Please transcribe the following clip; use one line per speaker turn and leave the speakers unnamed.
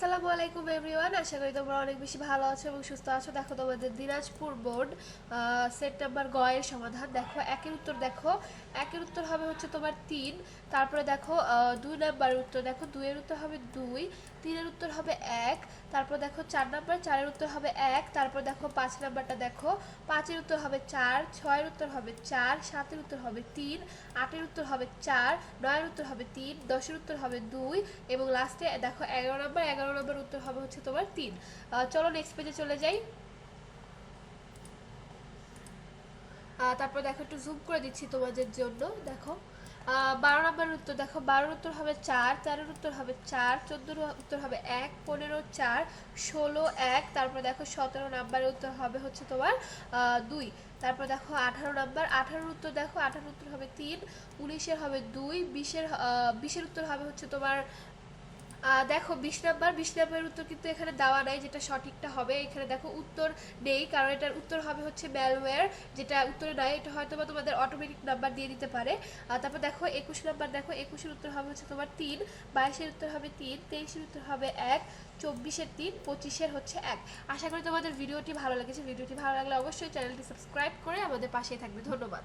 আসসালামু আলাইকুম এভরিওয়ান আশা করি তোমরা অনেক বেশি ভালো আছো এবং সুস্থ আছো। দেখো তোমাদের দিনাজপুর বোর্ড সেট নাম্বার গয়ের সমাধান। দেখো, একের উত্তর দেখো। একের উত্তর হবে হচ্ছে তোমার তিন। তারপরে দেখো দুই নাম্বার উত্তর দেখো। দুইয়ের উত্তর হবে দুই। তিনের উত্তর হবে এক। তারপর দেখো চার নাম্বার, চারের উত্তর হবে এক, তারপর দেখো পাঁচ নাম্বারটা দেখো, পাঁচের উত্তর হবে চার, ছয়ের উত্তর হবে চার, সাতের উত্তর হবে তিন, আটের উত্তর হবে চার, নয়ের উত্তর হবে তিন, দশের উত্তর হবে দুই এবং লাস্টে দেখো এগারো নম্বর এগারো নম্বর উত্তর হবে হচ্ছে তোমার তিন। চলো নেক্সট পেজে চলে যাই। তারপর দেখো একটু জুম করে দিচ্ছি তোমাদের জন্য, দেখো। বারো নম্বর উত্তর, দেখো বারোর উত্তর হবে চার, তেরোর উত্তর হবে চার, চোদ্দোর উত্তর হবে এক, পনেরো চার, ষোলো এক, তারপর দেখো সতেরো নম্বরের উত্তর হবে হচ্ছে তোমার দুই। তারপর দেখো আঠারো নাম্বার, আঠারোর উত্তর দেখো, আঠারোর উত্তর হবে তিন, উনিশের হবে দুই, বিশের বিশের উত্তর হবে হচ্ছে তোমার দেখো বিশ নাম্বার বিশ নাম্বারের উত্তর কিন্তু এখানে দেওয়া নাই যেটা সঠিকটা হবে। এখানে দেখো উত্তর নেই, কারণ এটার উত্তর হবে হচ্ছে ম্যালওয়্যার যেটা উত্তরে নাই, এটা হয়তো বা তোমাদের অটোমেটিক নাম্বার দিয়ে দিতে পারে। তারপর দেখো একুশ নাম্বার দেখো একুশের উত্তর হবে হচ্ছে তোমার তিন, বাইশের উত্তর হবে তিন, তেইশের উত্তর হবে এক, চব্বিশের তিন, পঁচিশের হচ্ছে এক। আশা করি তোমাদের ভিডিওটি ভালো লেগেছে। ভিডিওটি ভালো লাগলে অবশ্যই চ্যানেলটি সাবস্ক্রাইব করে আমাদের পাশেই থাকবে। ধন্যবাদ।